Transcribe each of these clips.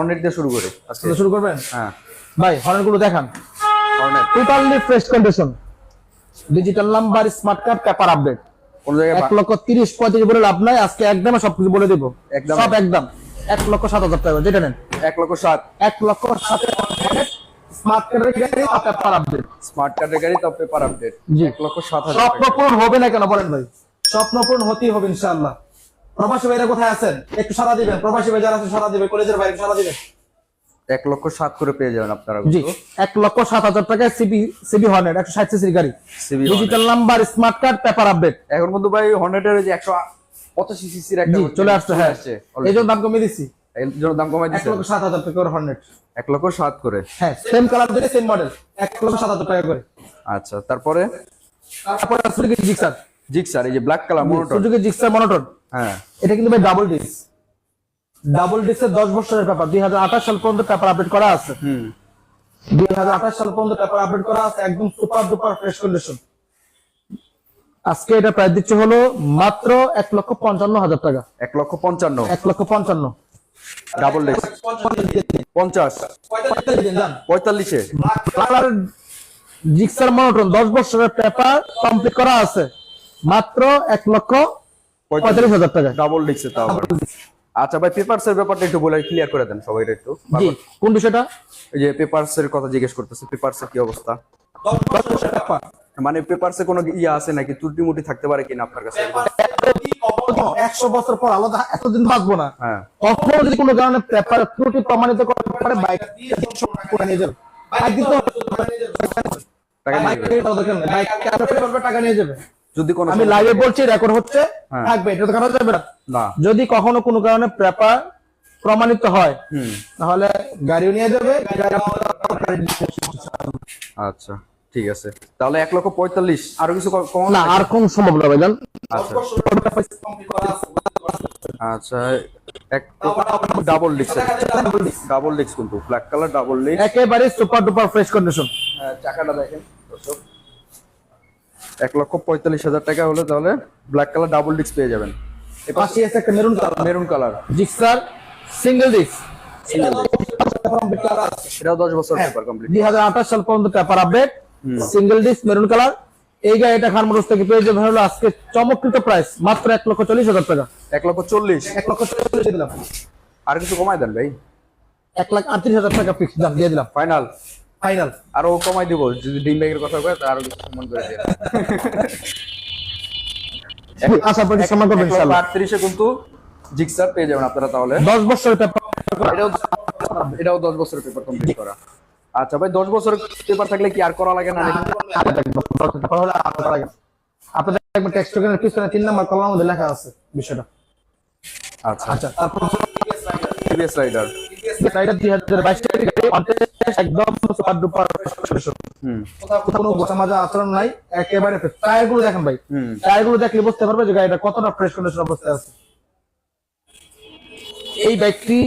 Hornet দিয়ে শুরু করি। আজকে শুরু করবেন? হ্যাঁ। ভাই হর্নগুলো দেখান। Hornet totally fresh condition digital number smart card paper update কোন জায়গায় এক লক্ষ তিরিশ পঁয়ত্রিশ বলে লাভ নাই আজকে একদমে সবকিছু বলে দিব। একদম। সব একদম। এক লক্ষ সাত হাজার টাকা যেটা নেন। এক লক্ষ সাত। এক লক্ষ সাত স্মার্ট কার্ডের গাড়ি পেপার আপডেট স্মার্ট কার্ডের গাড়ি পেপার আপডেট। এক লক্ষ সাত হাজার স্বপ্ন। পূরণ হবে না কেন বলেন ভাই? স্বপ্ন পূরণ হতেই হবে ইনশাআল্লাহ। প্রবাসী ভাইরা কোথায় আছেন? একটু সারা দিবেন। প্রবাসী ভাই যারা আছেন সারা দিবেন। কলেজের বাইরে সারা দিবেন। এক লক্ষ সাত করে পেয়ে যাবেন আপনারা জি। এক লক্ষ সাত হাজার টাকায় সিবি সিবি হর্নেট একশো ষাট সিসির গাড়ি। Digital number smart card paper update এখন কিন্তু ভাই হর্নেটের যে একশো পঁচাশি সিসির একটা চলে আসছে হ্যাঁ। আসছে এই জন্য দাম কমিয়ে দিচ্ছি। এর জন্য দাম কমাই এক লক্ষ সাত হাজার টাকা করে হর্নেট। এক লক্ষ সাত করে। হ্যাঁ সেম কালার ধরে সেম মডেল এক লক্ষ সাত হাজার টাকা করে। আচ্ছা তারপরে? তারপরে সুজুকি জিক্সার জিক্সার এই যে black colour monotone Suzuki Gixxer monotone হ্যাঁ। এটা কিন্তু ভাই ডাবল ডিস্ক ডাবল ডিস্কের দশ বছরের পেপার দুই হাজার আঠাশ সাল পর্যন্ত পেপার আপডেট করা আছে। দুই হাজার আঠাশ সাল পর্যন্ত পেপার আপডেট করা আছে। একদম সুপার ডুপার ফ্রেশ কন্ডিশন আজকে এটা প্রাইস দিচ্ছে হলো মাত্র এক লক্ষ পঞ্চান্ন হাজার টাকা। এক লক্ষ পঞ্চান্ন। এক লক্ষ পঞ্চান্ন। ডাবল পঞ্চাশ। পঁয়তাল্লিশে। জিক্সার মনোটন দশ বছরের পেপার কমপ্লিট করা আছে। মাত্র এক লক্ষ পঁয়তাল্লিশ হাজার টাকা। ডাবল ডেক্সে তাও আচ্ছা ভাই পেপারস এর ব্যাপারটা একটু বলে ক্লিয়ার করে দেন সবাই একটু। কোন বিষয়টা? এই যে পেপারস এর কথা জিজ্ঞেস করতেছে পেপারস এর কি অবস্থা? মানে পেপারস কোনো ইয়ে আছে নাকি? ত্রুটি মুটি থাকতে পারে কিনা আপনার কাছে? একশো বছর পর আলাদা এতদিন বাঁচবো না। হ্যাঁ। কখনো যদি কোনো কারণে পেপার ত্রুটি প্রমাণিত করতে পারে বাইক করে নিয়ে যাবে। বাইক দিতে নিয়ে টাকা নিয়ে যাবে। যদি কোনো আমি লাইভে বলছি রেকর্ড হচ্ছে হ্যাঁ। থাকবে এটা তো কারণ যাবে না। যদি কখনো কোনো কারণে পেপার প্রমাণিত হয় তাহলে গাড়িও নিয়ে যাবে আচ্ছা ঠিক আছে। তাহলে এক লক্ষ পঁয়তাল্লিশ আরও কিছু কম না আর কোন সম্ভব না ভাইজান। আচ্ছা। আচ্ছা এক ডাবল ডিক্স ডাবল ডিক্স কিন্তু ব্ল্যাক কালার ডাবল ডিক্স একেবারে সুপার ডুপার ফ্রেশ কন্ডিশন চাকাটা দেখেন। এক লক্ষ পঁয়তাল্লিশ হাজার টাকা হলে তাহলে ব্ল্যাক কালার ডাবল ডিক্স পেয়ে যাবেন। পাশে আছে একটা maroon colour maroon colour Gixxer single disc এটাও দশ বছর পেপার কমপ্লিট দুই হাজার আঠাশ সাল পর্যন্ত paper update single disc maroon colour এই গাড়িটা খান মোটরস থেকে পেয়ে যাবেন হলো আজকে চমৎকৃত প্রাইস মাত্র এক লক্ষ চল্লিশ হাজার টাকা। এক লক্ষ চল্লিশ। এক লক্ষ চল্লিশ দিলাম। আর কিছু কমাই দেন ভাই? এক লাখ আটত্রিশ হাজার টাকা ফিক্স দাম দিয়ে দিলাম। ফাইনাল ফাইনাল আরও কমাই দিব যদি ডিম ব্যাগের কথা কয় আরও কিছু সম্মান করে দিয়ে। আশা করি সম্মান করবেন ইনশাআল্লাহ আটত্রিশে কিন্তু জিক্সার পেয়ে যাবেন আপনারা তাহলে। দশ বছরের পেপার এটাও এটাও দশ বছরের পেপার কমপ্লিট করা। আচ্ছা ভাই দশ বছরের পেপার থাকলে কি আর করা লাগে না? নাকি? আপনাদের একবার টেক্সট টোকেনের পিছনে তিন নাম্বার কলামের মধ্যে লেখা আছে বিষয়টা। আচ্ছা। আচ্ছা তারপর টিভিএস রাইডার এটা দুই হাজার বাইশ টাকা একদম সুপার ডুপার কোথাও কোনো গোছা মাজা আচরণ নাই একেবারে টায়ারগুলো দেখেন ভাই টায়ারগুলো দেখলে বুঝতে পারবে যে গাড়িটা কতটা ফ্রেশ কন্ডিশন অবস্থায় আছে। এই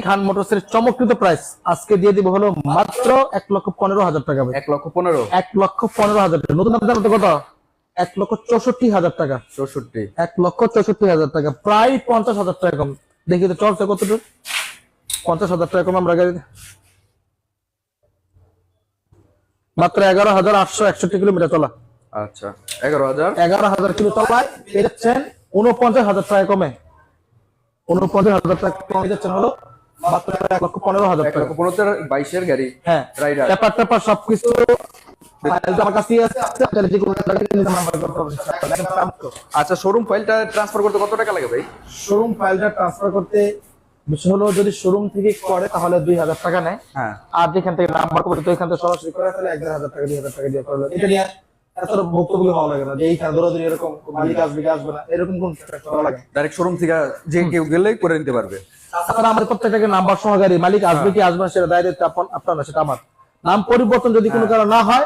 খান মোটরসের চমৎকৃত প্রাইস আজকে দিয়ে দিব হলো মাত্র এক লক্ষ পনেরো হাজার টাকা এক লক্ষ পনেরো? এক লক্ষ পনেরো হাজার টাকা। নতুন তো কত? এক লক্ষ চৌষট্টি হাজার টাকা। চৌষট্টি। এক লক্ষ চৌষট্টি হাজার টাকা। প্রায় পঞ্চাশ হাজার টাকা কম। দেখি তো চলছে কতটুকু? পঞ্চাশ হাজার টাকা কম আমরা গাড়ি মাত্র এগারো হাজার আটশো একষট্টি কিলোমিটার চলা আচ্ছা এগারো হাজার? এগারো হাজার কিলো চলায় পেয়ে উনপঞ্চাশ হাজার টাকা কমে। উনপঞ্চাশ হাজার টাকা কমে যাচ্ছেন হলো মাত্র এক লক্ষ পনেরো হাজার টাকা। পনেরো বাইশের গাড়ি হ্যাঁ রাইডার। পেপার টেপার সবকিছু ফাইল তো আমার কাছেই আছে আপনারা যে কোনো জায়গায় নিতে নাম্বার করতে হবে আচ্ছা শোরুম ফাইলটা ট্রান্সফার করতে কত টাকা লাগে ভাই? শোরুম ফাইলটা ট্রান্সফার করতে বিষয় হলো যদি শোরুম থেকে করে তাহলে দুই হাজার টাকা নেয়। হ্যাঁ। আর যেখান থেকে নাম্বার তো এখান থেকে সরাসরি করে তাহলে এক হাজার টাকা দুই হাজার টাকা দিয়ে করল এটা নিয়ে এতটা ভুক্তভোগী হওয়া লাগে না যে এইখানে দৌড়াদৌড়ি এরকম মালিক আসবে আসবে না এরকম কোন লাগে। ডাইরেক্ট শোরুম থেকে যে কেউ গেলেই করে নিতে পারবে। তাছাড়া আমাদের প্রত্যেকটাকে নাম্বার সহকারী মালিক আসবে কি আসবে না সেটা দায়িত্ব আপনার না সেটা আমার। নাম পরিবর্তন যদি কোনো কারণ না হয়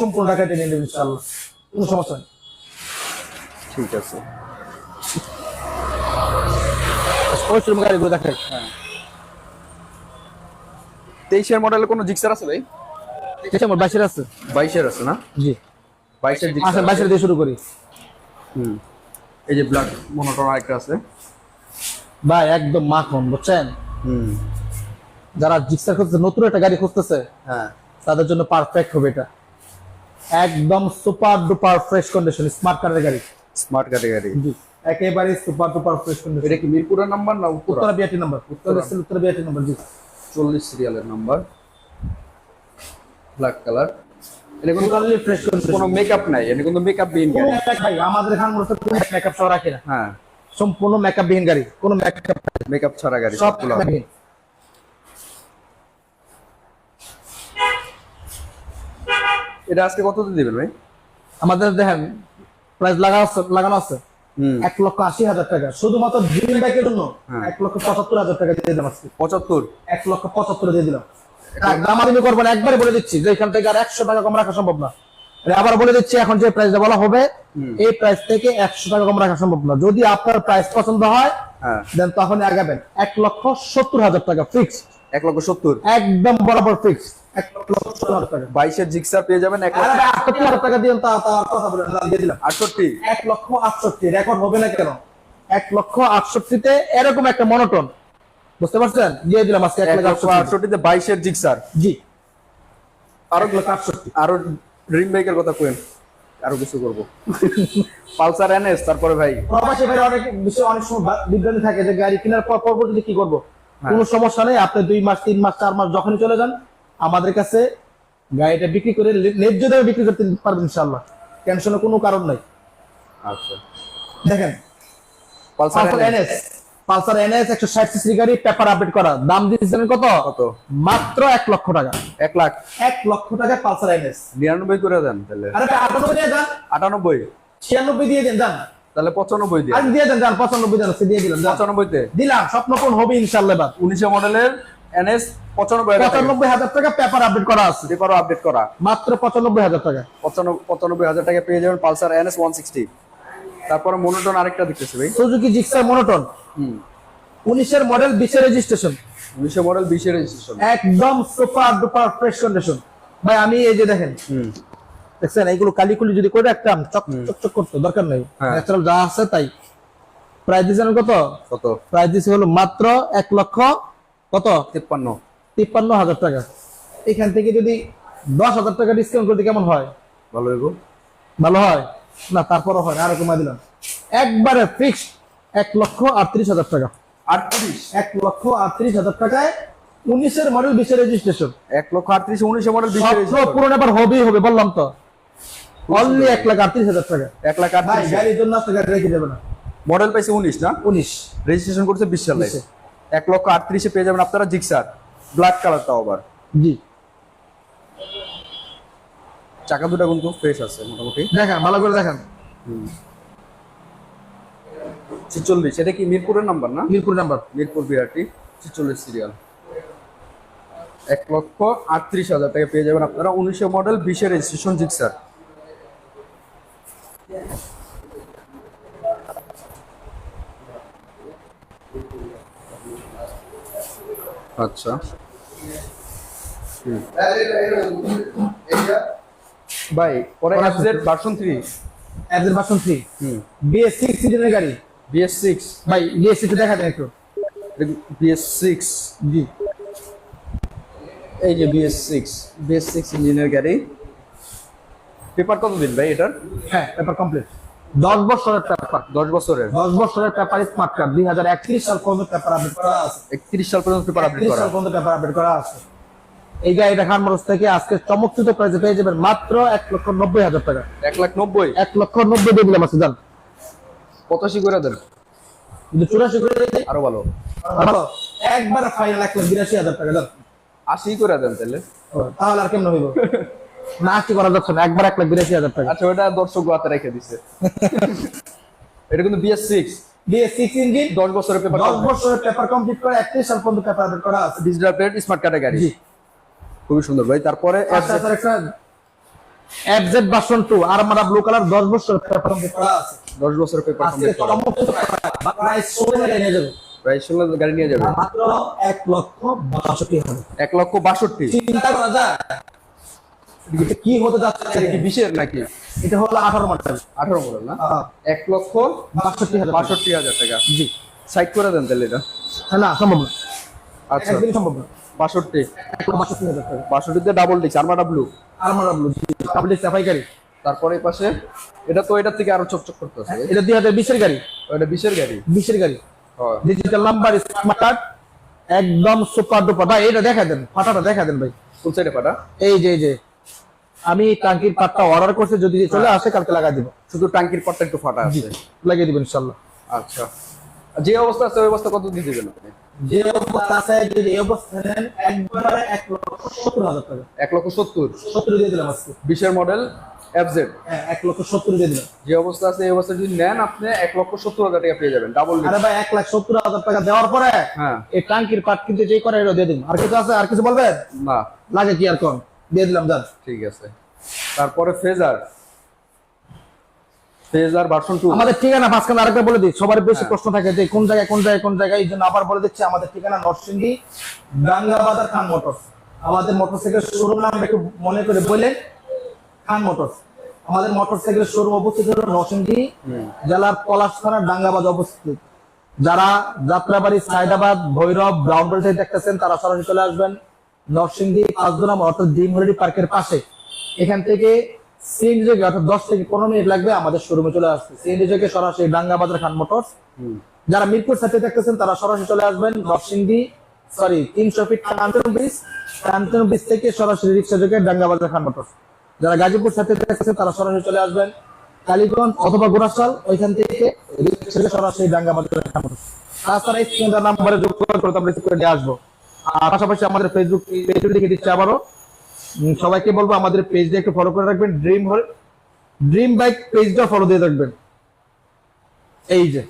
সম্পূর্ণ টাকা টেনে নেবে কোনো সমস্যা নেই। ঠিক আছে। গাড়িগুলো দেখাই। তেইশের মডেলের কোনো জিক্সার আছে ভাই? বাইশের আছে। বাইশের আছে না? জি। বাইশের বাইশের দিয়ে শুরু করি। হুম। এই যে ব্ল্যাক মনোটন আরেকটা আছে। ভাই একদম মাখন বুঝছেন? হুম। যারা জিক্সার খুঁজছে নতুন একটা গাড়ি খুঁজতেছে হ্যাঁ। তাদের জন্য পারফেক্ট হবে এটা। একদম super duper fresh condition smart কারের গাড়ি। স্মার্ট ক্যাটাগরি জি। একেবারে সুপার ডুপার ফ্রেশ কন্ডিশন এটা কি মিরপুরের নাম্বার না Uttara? Uttara BRT number Uttara Uttara. BRT number জি। চল্লিশ সিরিয়ালের নাম্বার। ব্ল্যাক কালার এটা কোনো টোটালি ফ্রেশ কন্ডিশন কোনো মেকআপ নাই এটা কিন্তু মেকআপ বিহীন গাড়ি। ভাই আমাদের এখানে মূলত কোনো মেকআপ সহ রাখি না। হ্যাঁ। সম্পূর্ণ মেকআপ বিহীন গাড়ি কোনো মেকআপ মেকআপ ছাড়া গাড়ি সব সবগুলো। এটা আজকে কত দিবেন ভাই? আমাদের দেখেন প্রাইস লাগানো আছে লাগানো আছে। এক লক্ষ আশি হাজার টাকা। শুধুমাত্র ড্রিম জন্য হ্যাঁ। এক লক্ষ পঁচাত্তর হাজার টাকা দিয়ে দিলাম আজকে। পঁচাত্তর? এক লক্ষ পঁচাত্তর দিয়ে দিলাম। দামাদামি করব না একবারে বলে দিচ্ছি যে এখান থেকে আর একশো টাকা কম রাখা সম্ভব না। আবার বলে দিচ্ছি এখন যে প্রাইসটা বলা হবে এই প্রাইস থেকে একশো টাকা কম রাখা সম্ভব না। যদি আপনার প্রাইস পছন্দ হয় হ্যাঁ। দেন তখন আগাবেন। এক লক্ষ সত্তর হাজার টাকা ফিক্স এক লক্ষ সত্তর। একদম বরাবর ফিক্স এক লক্ষ টাকা। বাইশের জিক্সার পেয়ে যাবেন এক লক্ষ আটষট্টি হাজার টাকা দিয়ে তা তা কথা বলে দিয়ে দিলাম। আটষট্টি। এক লক্ষ আটষট্টি রেকর্ড হবে না কেন? এক লক্ষ আটষট্টিতে এরকম একটা মনোটন বুঝতে পারছেন? দিয়ে দিলাম আজকে এক লক্ষ আটষট্টিতে বাইশের জিক্সার। জি। আরও এক লক্ষ আটষট্টি। আরও ড্রিম বাইকের কথা কোয়েন আরও কিছু করব। পালসার এনএস তারপরে ভাই প্রবাসী ভাই অনেক বিষয়ে অনেক সময় বিভ্রান্তি থাকে যে গাড়ি কেনার পর পরবর্তীতে কি করব? কোনো সমস্যা নেই। আপনি দুই মাস তিন মাস চার মাস যখনই চলে যান আমাদের কাছে গাড়িটা বিক্রি করে ন্যায্য দামে বিক্রি করতে পারবেন ইনশাল্লাহ টেনশনের কোনো কারণ নাই। আচ্ছা। দেখেন পালসার এনএস। পালসার এনএস একশো ষাট সিসি গাড়ি পেপার আপডেট করা। দাম দিচ্ছেন কত? কত? মাত্র এক লক্ষ টাকা। এক লাখ। এক লক্ষ টাকা পালসার এনএস। নিরানব্বই করে দেন তাহলে। আটানব্বই দিয়ে যান। আটানব্বই। ছিয়ানব্বই দিয়ে দেন যান। তাহলে পঁচানব্বই দিয়ে। দিয়ে দেন যান পঁচানব্বই জান দিয়ে দিলাম। পঁচানব্বইতে দিলাম স্বপ্নপূর্ণ হবে ইনশাল্লাহ উনিশে মডেলের এনএস পঁচানব্বই পঁচানব্বই হাজার টাকা পেপার আপডেট করা আছে। পেপারও আপডেট করা। মাত্র পঁচানব্বই হাজার টাকা। পঁচানব্বই হাজার টাকা পেয়ে যাবেন পালসার এনএস ওয়ান সিক্সটি তারপরে মনোটন আরেকটা দেখতেছি ভাই। সুজুকি জিক্সার মনোটন হুম। উনিশের মডেল রেজিস্ট্রেশন উনিশে মডেল রেজিস্ট্রেশন একদম সুপার ডুপার ফ্রেশ কন্ডিশন ভাই আমি এই যে দেখেন হুম। দেখছেন এইগুলো কালিকুলি যদি করে রাখতাম চক চক চক করতে দরকার নেই। ন্যাচারাল যা আছে তাই। প্রাইস দিয়েছেন কত? কত? প্রাইস দিয়েছে হলো মাত্র এক লক্ষ কত? তিপ্পান্ন। তিপ্পান্ন হাজার টাকা। এখান থেকে যদি দশ হাজার টাকা ডিসকাউন্ট করতে কেমন হয়? ভালো হইব। ভালো হয়? না তারপরও হয় আরও কমাই দিলাম। একবারে ফিক্সড এক লক্ষ আটত্রিশ হাজার টাকা। আটত্রিশ? এক লক্ষ আটত্রিশ হাজার টাকায় উনিশের মডেল বিশের রেজিস্ট্রেশন এক লক্ষ আটত্রিশ উনিশের মডেল পূরণ এবার হবেই হবে বললাম তো। অনলি এক লাখ আটত্রিশ হাজার টাকা। এক লাখ আটত্রিশ গাড়ির জন্য গাড়ি রেখে দেবে না। মডেল পাইছে উনিশ না? উনিশ। রেজিস্ট্রেশন করছে বিশ সালে। বিশে। এক লক্ষ আটত্রিশে পেয়ে যাবেন আপনারা জিক্সার ব্ল্যাক কালারটাও আবার। জি। চাকা দুটা কিন্তু ফ্রেশ আছে মোটামুটি। দেখেন ভালো করে দেখেন। ছিচল্লিশ এটা কি মিরপুরের নাম্বার না? মিরপুর নাম্বার মিরপুর বিআরটি ছিচল্লিশ সিরিয়াল এক লক্ষ আটত্রিশ হাজার টাকা পেয়ে যাবেন আপনারা। উনিশশো মডেল বিশের রেজিস্ট্রেশন জিক্সার আচ্ছা। ভাই পরে এফজেড ভার্সন থ্রি এদের ভার্সন থ্রি হুম। বিএস সিক্স সিজনের গাড়ি। বিএস সিক্স ভাই বিএস সিক্স দেখা দেন একটু। বিএস সিক্স জি। এই যে বিএস সিক্স বিএস সিক্স ইঞ্জিনের গাড়ি। পেপার কত দিন ভাই এটার? হ্যাঁ পেপার কমপ্লিট দশ বছরের পেপার দশ বছরের। দশ বছরের পেপার স্মার্ট কার্ড দুই হাজার একত্রিশ সাল পর্যন্ত পেপার আপডেট করা আছে। একত্রিশ সাল পর্যন্ত পেপার আপডেট করা সাল পর্যন্ত পেপার আপডেট করা আছে। এই গাড়িটা খান মানুষ থেকে আজকে চমৎকৃত প্রাইসে পেয়ে যাবেন মাত্র এক লক্ষ নব্বই হাজার টাকা। এক লাখ নব্বই? এক লক্ষ নব্বই দিয়ে দিলাম আছে জান। পঁচাশি করে দেন। যদি চুরাশি করে আরও ভালো। ভালো। একবার ফাইনাল এক লাখ বিরাশি হাজার টাকা জান। আশি করে দেন তাহলে। তাহলে আর কেমন হইব? না করা যাচ্ছে না? একবার এক লাখ বিরাশি হাজার টাকা। আচ্ছা ওটা দর্শক হাতে রেখে দিছে। এটা কিন্তু BS six BS six engine দশ বছরের পেপার দশ বছরের পেপার কমপ্লিট করে একত্রিশ সাল পর্যন্ত পেপার করা আছে। ডিজিটাল প্লেট স্মার্ট জি। খুবই সুন্দর ভাই। তারপরে আচ্ছা একটা এফজেড ভার্সন টু আরমারা ব্লু কালার দশ বছর পেপার কমপ্লিট করা আছে। দশ বছরের পেপার কমপ্লিট করা। চমৎকৃত প্রাইস ষোলো নিয়ে যাবে। প্রায় ষোলো গাড়ি নিয়ে যাবে। মাত্র এক লক্ষ বাষট্টি এক লক্ষ বাষট্টি। চিন্তা করা যায়। এটা কি হতে যাচ্ছে? কি বিশের নাকি? এটা হলো আঠারো মডেল আঠারো মডেল না? এক লক্ষ বাষট্টি হাজার বাষট্টি হাজার টাকা। জি। সাইড করে দেন তাহলে এটা। হ্যাঁ, না সম্ভব না। আচ্ছা। সম্ভব না। বাষট্টি। এক লক্ষ বাষট্টি হাজার টাকা। বাষট্টিতে ডাবল ডিক্স আরমাটা ব্লু আলমারা ব্লু গাড়ি তারপরে পাশে এটা তো এটার থেকে আরও চকচক করতেছে এটা দুই হাজার বিশের গাড়ি। এটা বিশের গাড়ি? বিশের গাড়ি। হয়। ডিজিটাল নাম্বার স্মার্ট কার্ড একদম সুপার ডুপার ভাই এটা দেখা দেন ফাটাটা দেখা দেন ভাই। কোন সাইডে পাটা এই যে এই যে। আমি টাঙ্কির পাটটা অর্ডার করতে যদি চলে আসে কালকে লাগাই দিব। শুধু টাঙ্কির পটটা একটু ফাটা আছে? লাগিয়ে দিবেন ইনশাল্লাহ। আচ্ছা। যে অবস্থা আছে ওই অবস্থা কত দিয়ে দিবেন আপনি? যে অবস্থা আছে যদি এই অবস্থা নেন একবারে এক লক্ষ সত্তর হাজার টাকা। এক লক্ষ সত্তর? সত্তর দিয়ে দিলাম আজকে। বিশের মডেল এফজেড হ্যাঁ এক লক্ষ সত্তর দিয়ে দিলাম। যে অবস্থা আছে এই অবস্থা যদি নেন আপনি এক লক্ষ সত্তর হাজার টাকা পেয়ে যাবেন ডাবল আরে ভাই এক লাখ সত্তর হাজার টাকা দেওয়ার পরে হ্যাঁ। এই টাঙ্কির পাট কিন্তু যেই করে এটা দিয়ে দিন আর কিছু আছে? আর কিছু বলবেন? না। লাগে কি আর কম দিয়ে দিলাম ঠিক আছে। তারপরে ফেজার ফেজার ভার্সন টু আমাদের ঠিকানা মাঝখানে আরেকটা বলে দিই সবার বেশি প্রশ্ন থাকে যে কোন জায়গায় কোন জায়গায় কোন জায়গায় এই জন্য আবার বলে দিচ্ছি আমাদের ঠিকানা নরসিংদী গাঙ্গা বাজার খান মোটরস। আমাদের মোটরসাইকেল শোরুম নাম একটু মনে করে বললেন খান মোটরস। আমাদের মোটরসাইকেল শোরুম অবস্থিত হলো নরসিংদী জেলার পলাশ থানার ডাঙ্গা বাজার অবস্থিত। যারা যাত্রাবাড়ি সাইদাবাদ ভৈরব ব্রাউনবেল থেকে দেখতেছেন তারা সরাসরি চলে আসবেন। নরসিংদী পাঁচদোনাম অর্থাৎ ডিম হলিডি পার্কের পাশে। এখান থেকে সিএনজি যোগে অর্থাৎ দশ থেকে পনেরো মিনিট লাগবে আমাদের শোরুমে চলে আসতে। সিএনজি যোগে সরাসরি ডাঙ্গা বাজার খান মোটরস। যারা মিরপুর সাথে দেখতেছেন তারা সরাসরি চলে আসবেন নরসিংদী সরি তিনশো feet Kanchan bridge Kanchan bridge থেকে সরাসরি রিক্সা যোগে ডাঙ্গা বাজার খান মোটরস। যারা গাজীপুর সাথে দেখতেছেন তারা সরাসরি চলে আসবেন। কালীগঞ্জ অথবা গোরাশাল ওইখান থেকে রিক্সা যোগে সরাসরি ডাঙ্গা বাজার খান মোটরস। তাছাড়া এই নাম্বারে যোগাযোগ করে নিয়ে আসব। আর পাশাপাশি আমাদের ফেসবুক পেজে দেখে দিচ্ছি আবারও। সবাইকে বলব আমাদের পেজটা একটু ফলো করে রাখবেন। ড্রিম হল ড্রিম বাইক পেজটা ফলো দিয়ে রাখবেন এই যে।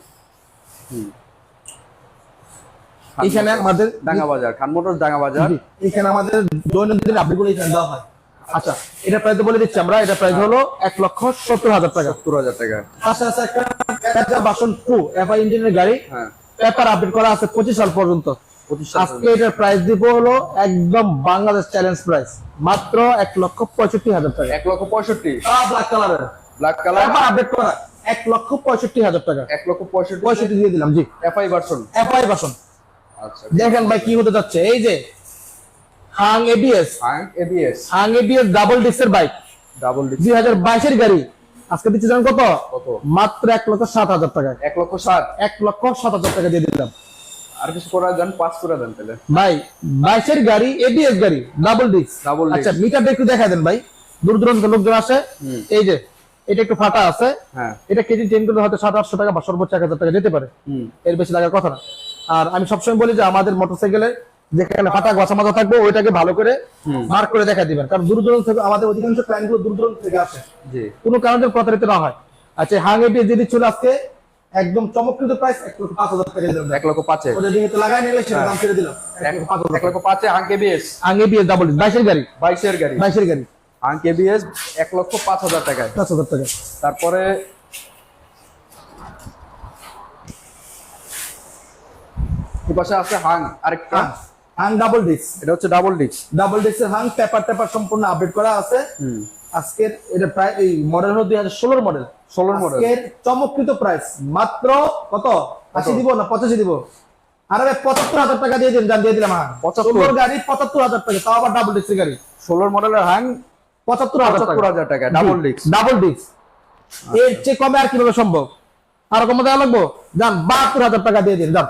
এখানে আমাদের ডাঙ্গা বাজার খান মোটর ডাঙ্গা বাজার এখানে আমাদের দৈনন্দিন আপডেটগুলো এখানে দেওয়া হয়। আচ্ছা এটা প্রাইস বলে দিচ্ছি আমরা। এটা প্রাইস হলো এক লক্ষ সত্তর হাজার টাকা। সত্তর হাজার টাকা। আচ্ছা আছে একটা বাসন টু এফআই ইঞ্জিনের গাড়ি। হ্যাঁ। পেপার আপডেট করা আছে পঁচিশ সাল পর্যন্ত। আজকে এটার প্রাইস দিব হলো একদম বাংলাদেশ চ্যালেঞ্জ প্রাইস মাত্র এক লক্ষ পঁয়ষট্টি হাজার টাকা। এক লক্ষ পঁয়ষট্টি। ব্ল্যাক কালারের ব্ল্যাক কালার আপডেট করা। এক লক্ষ পঁয়ষট্টি হাজার টাকা। এক লক্ষ পঁয়ষট্টি। পঁয়ষট্টি দিয়ে দিলাম জি। এফআই ভার্সন এফআই বাসন আচ্ছা। দেখেন ভাই কি হতে যাচ্ছে? এই যে হাং এবিএস হাং এবিএস হাং এবিএস ডাবল ডিস্কের বাইক ডাবল ডিক্স দুই হাজার বাইশের গাড়ি। আজকে দিচ্ছে জানেন কত? কত? মাত্র এক লক্ষ সাত হাজার টাকা। এক লক্ষ সাত। এক লক্ষ সাত হাজার টাকা দিয়ে দিলাম। আর কিছু করা দেন পাঁচ করে দেন তাহলে। ভাই বাইশের গাড়ি এবিএস গাড়ি ডাবল ডিস্ক disc। আচ্ছা মিটারটা একটু দেখা দেন ভাই। দূর দূরান্ত লোকজন আসে এই যে এটা একটু ফাটা আছে। হ্যাঁ। এটা কেজি চেঞ্জ করলে হয়তো সাত আটশো টাকা বা সর্বোচ্চ এক হাজার টাকা যেতে পারে। এর বেশি লাগার কথা না। আর আমি সবসময় বলি যে আমাদের মোটরসাইকেলে যেখানে ফাটা গছা মাজা থাকবে ওইটাকে ভালো করে মার্ক করে দেখা দিবেন। কারণ দূর দূরান্ত থেকে আমাদের অধিকাংশ ক্লায়েন্টগুলো দূর দূরান্ত থেকে আসে। কোনো কারণে প্রতারিত না হয়। আচ্ছা হাঙ্গে দিয়ে যে দিচ্ছিল আজকে একদম চমৎকৃত প্রাইস এক লক্ষ পাঁচ হাজার টাকা দিলাম এক লক্ষ পাঁচে। ওদের যেহেতু লাগাই নিলে সেটা দাম ছেড়ে দিলাম। এক লক্ষ পাঁচ এক লক্ষ পাঁচে হাং এবিএস আগে দিয়ে ডাবল বাইশের গাড়ি। বাইশের গাড়ি। বাইশের গাড়ি। হাং এবিএস এক লক্ষ পাঁচ হাজার টাকায়। পাঁচ হাজার টাকা তারপরে পাশে আছে হাং আরেকটা। হাং। ডাবল ডিস্ক এটা হচ্ছে ডাবল ডিক্স ডাবল ডিস্কের হাং পেপার টেপার সম্পূর্ণ আপডেট করা আছে। আজকের এটা প্রায় এই মডেল হলো দুই হাজার ষোলোর মডেল 16 মডেল চমৎকৃত প্রাইস মাত্র কত? আশি দিব না পঁচাশি দিব? আরে ভাই পঁচাত্তর হাজার টাকা দিয়ে দিন দিয়ে দিলাম হাং 75 ষোলোর গাড়ি পঁচাত্তর হাজার টাকা তাও আবার ডাবল ডিস্কের গাড়ি। ষোলোর মডেলের হাং পঁচাত্তর হাজার হাজার টাকা ডাবল ডিক্স ডাবল ডিস্ক এর চেয়ে কমে আর কীভাবে সম্ভব? আর কমে দেওয়া লাগবো? যান বাহাত্তর হাজার টাকা দিয়ে দিন যান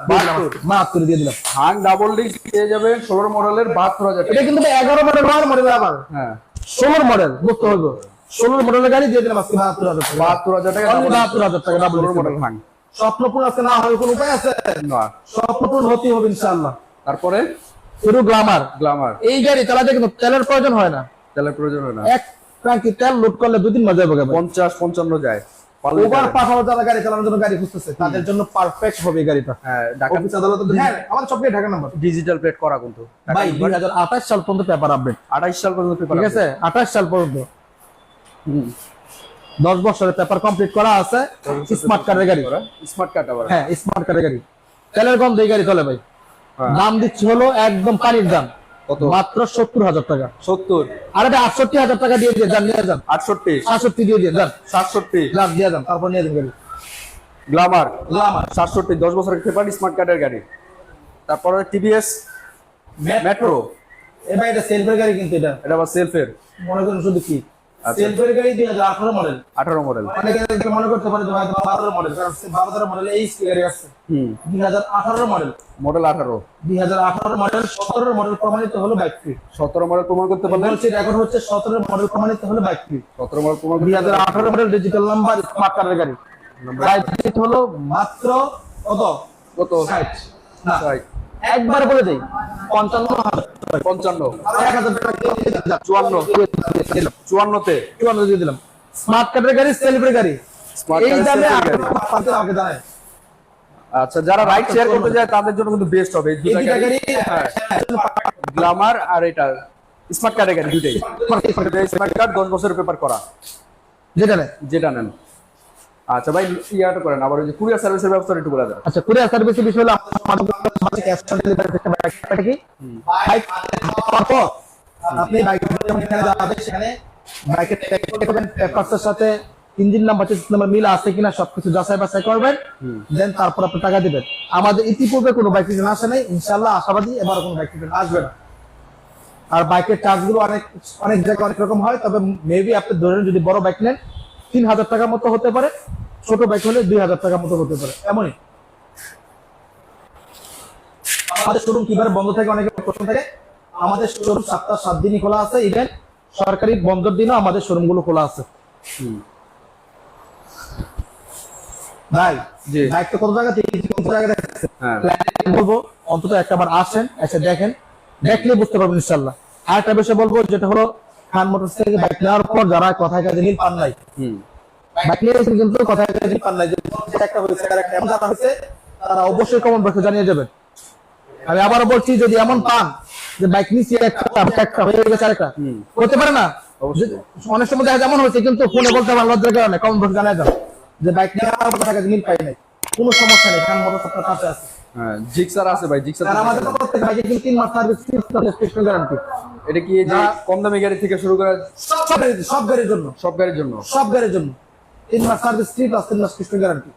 বাহাত্তর। দিয়ে দিলাম। হাং ডাবল ডিক্স পেয়ে যাবেন ষোলোর মডেলের বাহাত্তর হাজার এটা কিন্তু এগারো মডেল নয় মডেল আবার। হ্যাঁ। ষোলোর মডেল বুঝতে হবে ষোলোর মডেলের গাড়ি দিয়ে দিলাম আজকে বাহাত্তর হাজার টাকা। বাহাত্তর হাজার টাকা বাহাত্তর হাজার টাকা ডাবল ষোলোর মডেল স্বপ্ন পূরণ আজকে না হয় কোনো উপায় আছে? না। স্বপ্নপূর্ণ হতেই হবে ইনশাআল্লাহ। তারপরে? শুধু গ্লামার গ্লামার এই গাড়ি চালাতে কিন্তু তেলের প্রয়োজন হয় না। তেলের প্রয়োজন হয় না। এক ট্যাঙ্কি তেল লোড করলে দুদিন মজা পাবে। পঞ্চাশ পঞ্চান্ন যায়। ওভার যাবে। যারা গাড়ি চালানোর জন্য গাড়ি খুঁজতেছে তাদের জন্য পারফেক্ট হবে গাড়িটা। হ্যাঁ ঢাকা অফিস আদালতে হ্যাঁ আমাদের সব ঢাকা নাম্বার ডিজিটাল প্লেট করা কিন্তু। ভাই দুই হাজার আঠাশ সাল পর্যন্ত পেপার আপডেট আঠাইশ সাল পর্যন্ত পেপার ঠিক আছে? আঠাশ সাল পর্যন্ত। দশ বছরের পেপার কমপ্লিট করা আছে স্মার্ট কার্ডের গাড়ি। স্মার্ট কার্ড আবার হ্যাঁ স্মার্ট কার্ডের গাড়ি। তেলের গন্ধ এই গাড়ি চলে ভাই। হ্যাঁ। দাম দিচ্ছি হলো একদম পানির দাম। কত? মাত্র সত্তর হাজার টাকা। সত্তর। আর এটা আটষট্টি হাজার টাকা দিয়ে দিয়ে যান নিয়ে যান। আটষট্টি। সাতষট্টি দিয়ে দিয়ে যান। সাতষট্টি। যান দিয়ে যান তারপর নিয়ে যান গাড়ি গ্লামার। গ্লামার। সাতষট্টি দশ বছরের পেপার স্মার্ট কার্ডের গাড়ি। তারপরে টিভিএস মেট্রো এবার এটা সেলফের গাড়ি কিন্তু এটা। এটা আবার সেলফের মনে করেন শুধু কি। সেলফের গাড়ি দুই হাজার আঠারো মডেল আঠারো মডেল অনেকে মনে করতে পারে যে হয়তো বারো মডেল কারণ বারো তেরো মডেল এই গাড়ি আসছে। দুই হাজার আঠারো মডেল মডেল আঠারো। দুই হাজার আঠারো মডেল সতেরো মডেল প্রমাণিত হলো বাইক সতেরো মডেল প্রমাণ করতে পারলেন বলছি এখন হচ্ছে সতেরো মডেল প্রমাণিত হলো বাইক সতেরো মডেল প্রমাণ দুই হাজার আঠারো মডেল ডিজিটাল নাম্বার স্মার্ট কার্ডের গাড়ি। বাইক হলো মাত্র কত? কত? ষাট। ষাট। একবার বলে দেই পঞ্চান্ন পঞ্চান্ন। এক হাজার টাকা চুয়ান্ন। চুয়ান্নতে। চুয়ান্ন দিয়ে দিলাম। স্মার্ট কার্ডের গাড়ি সেলফের গাড়ি। এই দামে self-এর গাড়ি। আপনাকে আমাকে জানায় আচ্ছা যারা রাইড শেয়ার করতে যায় তাদের জন্য কিন্তু বেস্ট হবে। এই এই দুটা দুটা গাড়ি গাড়ি গ্লামার আর এটা স্মার্ট কার্ডের গাড়ি দুটাই। স্মার্ট কার্ড দশ বছরের পেপার করা। যেটা নেয় যেটা নেন। আচ্ছা ভাই ইয়াটা করেন আবার ওই যে কুরিয়ার সার্ভিসের ব্যবস্থা একটু বলে দেন। আচ্ছা কুরিয়ার সার্ভিসের বিষয় হলো আমাদের ক্যাশ অন ডেলিভারি সিস্টেম একটা কি? বাইক পর আপনি বাইক যেখানে যাবেন সেখানে বাইকের পেপারসের সাথে ইঞ্জিন নাম্বার চেসিস নাম্বার মিল আছে কিনা সবকিছু যাচাই বাছাই করবেন দেন তারপর আপনি টাকা দিবেন। আমাদের ইতিপূর্বে কোনো বাইক রিটার্ন আসে নাই ইনশাআল্লাহ আশাবাদী এবার কোনো বাইক রিটার্ন আসবে না। আর বাইকের চার্জগুলো অনেক অনেক জায়গায় অনেক রকম হয় তবে মেবি আপনি ধরেন যদি বড় বাইক নেন তিন হাজার টাকার মতো হতে পারে ছোট বাইক হলে দুই হাজার টাকার মতো হতে পারে। এমনই। আমাদের শোরুম কীভাবে বন্ধ থাকে অনেকে প্রশ্ন থাকে। আমাদের শোরুম সপ্তাহ সাত দিনই খোলা আছে ইভেন সরকারি বন্ধের দিনও আমাদের শোরুমগুলো খোলা আছে। ভাই জি। বাইক তো কত জায়গা থেকে কত জায়গা দেখছে হ্যাঁ। বলব অন্তত একটাবার আসেন এসে দেখেন। দেখলে বুঝতে পারবেন ইনশাল্লাহ আর একটা বিষয় বলব যেটা হলো খান মোটরস থেকে বাইক নেওয়ার পর যারা কথায় কাজে মিল পান নাই। বাইক নিয়েছেন কিন্তু কথায় কাজে মিল পান নাই যে একটা হয়েছে একটা এমন জানা হয়েছে তারা অবশ্যই কমন বক্সে জানিয়ে যাবেন আমি আবারও বলছি যদি এমন পান যে বাইক নিচ্ছি একটা একটা হয়ে গেছে আরেকটা হতে পারে না? অনেক সময় দেখা যেমন হয়েছে কিন্তু ফোনে বলতে পারলাম লজ্জার কারণে কমন বক্সে জানিয়ে যান যে বাইক নেওয়ার কথা কাজে মিল পাই নাই। কোনো সমস্যা নেই খান মোটরস আপনার কাছে আছে। হ্যাঁ জিক্সার আছে ভাই জিক্সার আমাদের প্রত্যেক বাইকে কিন্তু তিন মাস সার্ভিস গ্যারান্টি এটা কি যে। কম দামি গাড়ি থেকে শুরু করে সব গাড়ির সব গাড়ির জন্য? সব গাড়ির জন্য। সব গাড়ির জন্য। তিন মাস সার্ভিস ফ্রি প্লাস তিন মাস কৃষ্ণ গ্যারান্টি